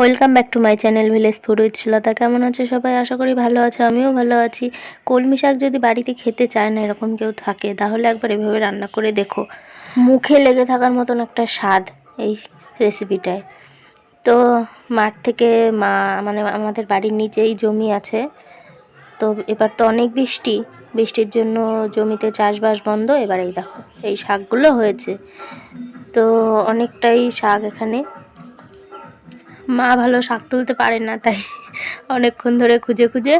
Welcome back to my channel village food with Sulata কেমন আছে সবাই? আশা করি ভালো আছে, আমিও ভালো আছি। কলমি শাক যদি বাড়িতে খেতে চায় না, এরকম কেউ থাকে, তাহলে একবার এভাবে রান্না করে দেখো। মুখে লেগে থাকার মতন একটা স্বাদ এই রেসিপিটায় তো মাঠ থেকে মা মানে আমাদের বাড়ির নিচেই জমি আছে। তো এবার তো অনেক বৃষ্টি, বৃষ্টির জন্য জমিতে চাষবাস বন্ধ। এবার এই দেখো, এই শাকগুলো হয়েছে। তো অনেকটাই শাক এখানে। মা ভালো শাক তুলতে পারে না, তাই অনেকক্ষণ ধরে খুঁজে খুঁজে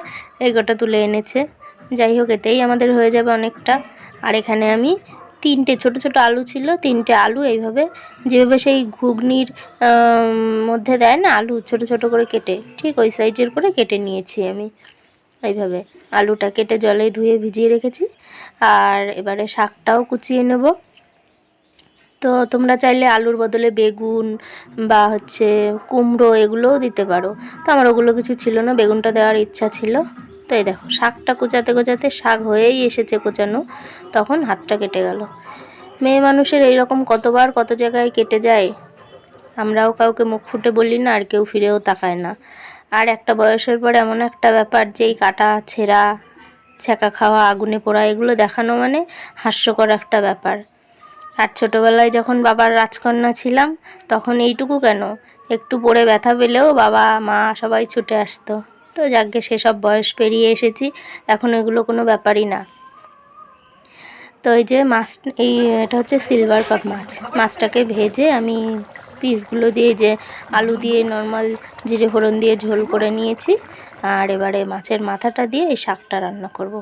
এই গোটা তুলে এনেছে। যাই হোক, এতেই আমাদের হয়ে যাবে অনেকটা। আর এখানে আমি তিনটে, ছোট ছোট আলু ছিল, তিনটে আলু এইভাবে, যেভাবে সেই ঘুগনির মধ্যে দেয় না আলু, ছোট ছোট করে কেটে, ঠিক ওই সাইজের করে কেটে নিয়েছি আমি। এইভাবে আলুটা কেটে জলে ধুয়ে ভিজিয়ে রেখেছি। আর এবারে শাকটাও কুচিয়ে নেব। তো তোমরা চাইলে আলুর বদলে বেগুন বা হচ্ছে কুমড়ো এগুলোও দিতে পারো। তো আমার ওগুলো কিছু ছিল না, বেগুনটা দেওয়ার ইচ্ছা ছিল। তো এই দেখো, শাকটা কোচাতে কোচাতে শাক হয়েই এসেছে কোচানো, তখন হাতটা কেটে গেল। মেয়ে মানুষের এইরকম কতবার কত জায়গায় কেটে যায়, আমরাও কাউকে মুখ ফুটে বলি না, আর কেউ ফিরেও তাকায় না। আর একটা বয়সের পর এমন একটা ব্যাপার যে এই কাটা, ছেঁড়া ছ্যাঁকা খাওয়া, আগুনে পোড়া, এগুলো দেখানো মানে হাস্যকর একটা ব্যাপার। আর ছোটোবেলায় যখন বাবার রাজকন্যা ছিলাম, তখন এইটুকু কেন? একটু পরে ব্যথা পেলেও বাবা, মা সবাই ছুটে আসতো। তো যাকে সেসব বয়স পেরিয়ে এসেছি, এখন এগুলো কোনো ব্যাপারই না। তো এই যে মাছ, এই এটা হচ্ছে সিলভার কাপ মাছ। মাছটাকে ভেজে আমি পিসগুলো দিয়ে যে আলু দিয়ে নর্মাল জিরে ফোড়ন দিয়ে ঝোল করে নিয়েছি। আর এবারে মাছের মাথাটা দিয়ে এই শাকটা রান্না করব।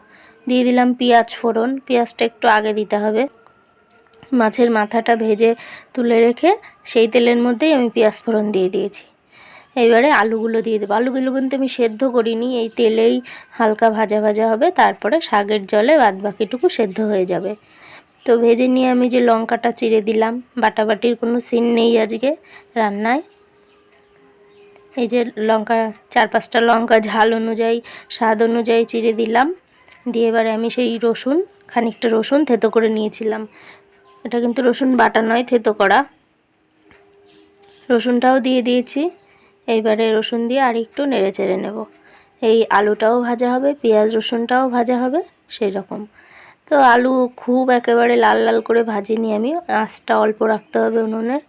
দিয়ে দিলাম পেঁয়াজ ফোড়ন। পেঁয়াজটা একটু আগে দিতে হবে। মাছের মাথাটা ভেজে তুলে রেখে সেই তেলের মধ্যেই আমি পেঁয়াজ ফোড়ন দিয়ে দিয়েছি। এবারে আলুগুলো দিয়ে দেবো। আলুগুলো কিন্তু আমি সেদ্ধ করিনি, এই তেলেই হালকা ভাজা ভাজা হবে, তারপরে শাকের জলে বাদ বাকিটুকু সেদ্ধ হয়ে যাবে। তো ভেজে নিয়ে আমি যে লঙ্কাটা চিড়ে দিলাম, বাটাবাটির কোনো সিন নেই আজকে রান্নায়। এই যে লঙ্কা, চার পাঁচটা লঙ্কা ঝাল অনুযায়ী, স্বাদ অনুযায়ী চিড়ে দিলাম। দিয়ে এবারে আমি সেই রসুন, খানিকটা রসুন থেতো করে নিয়েছিলাম। এটা কিন্তু রসুন বাটা নয়, থেতো করা। রসুনটাও দিয়ে দিয়েছি। এইবারে রসুন দিয়ে আর একটু নেড়ে চেড়ে নেব। এই আলুটাও ভাজা হবে, পেঁয়াজ রসুনটাও ভাজা হবে, সেই রকম। তো আলু খুব একেবারে লাল লাল করে ভাজিনি আমি, আঁচটা অল্প রাখতে হবে উনুনের।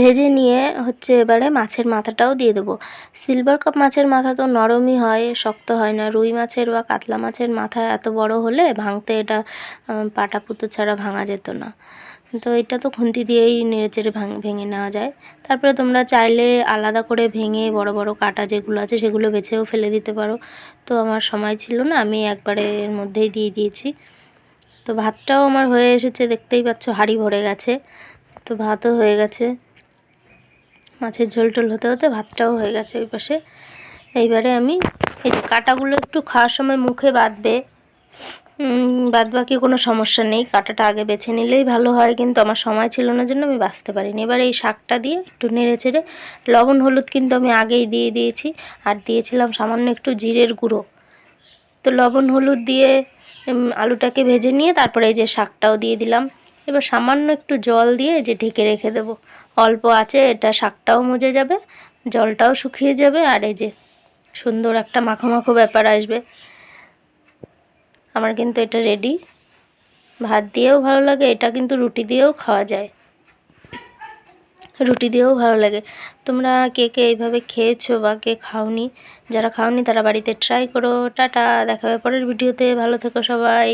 ভেজে নিয়ে হচ্ছে এবারে মাছের মাথাটাও দিয়ে দেবো। সিলভার কাপ মাছের মাথা তো নরমই হয়, শক্ত হয় না। রুই মাছের বা কাতলা মাছের মাথা এত বড় হলে ভাঙতে এটা পাটা পুতো ছাড়া ভাঙা যেত না। তো এটা তো খুন্তি দিয়েই নেড়েচেড়ে ভাঙ নেওয়া যায়। তারপরে তোমরা চাইলে আলাদা করে ভেঙে বড় বড় কাটা যেগুলো আছে সেগুলো বেছেও ফেলে দিতে পারো। তো আমার সময় ছিল না, আমি একবারে মধ্যেই দিয়ে দিয়েছি। তো ভাতটাও আমার হয়ে এসেছে, দেখতেই পাচ্ছ হাঁড়ি ভরে গেছে। তো ভাতও হয়ে গেছে। মাছের ঝোল টোল হতে হতে ভাতটাও হয়ে গেছে ওই পাশে। এইবারে আমি এই কাঁটাগুলো একটু খাওয়ার সময় মুখে বাঁধবে বাদ বাকি কোনো সমস্যা নেই। কাঁটাটা আগে বেছে নিলেই ভালো হয়, কিন্তু আমার সময় ছিল না জন্য আমি বাঁচতে পারিনি। এবার এই শাকটা দিয়ে একটু নেড়ে চেড়ে, লবণ, হলুদ কিন্তু আমি আগেই দিয়ে দিয়েছি, আর দিয়েছিলাম সামান্য একটু জিরের গুঁড়ো। তো লবণ, হলুদ দিয়ে আলুটাকে ভেজে নিয়ে তারপরে এই যে শাকটাও দিয়ে দিলাম। এবার সামান্য একটু জল দিয়ে যে ঢেকে রেখে দেবো। অল্প আছে, এটা শাকটাও মজে যাবে, জলটাও শুকিয়ে যাবে, আর এই যে সুন্দর একটা মাখো মাখো ব্যাপার আসবে। আমার কিন্তু এটা রেডি ভাত দিয়েও ভালো লাগে, এটা কিন্তু রুটি দিয়েও খাওয়া যায়। রুটি দিয়েও ভালো লাগে। তোমরা কে কে এইভাবে খেয়েছো বা কে খাওনি, যারা খাওনি তারা বাড়িতে ট্রাই করো। টাটা, দেখা হবে পরের ভিডিওতে ভালো থেকো সবাই।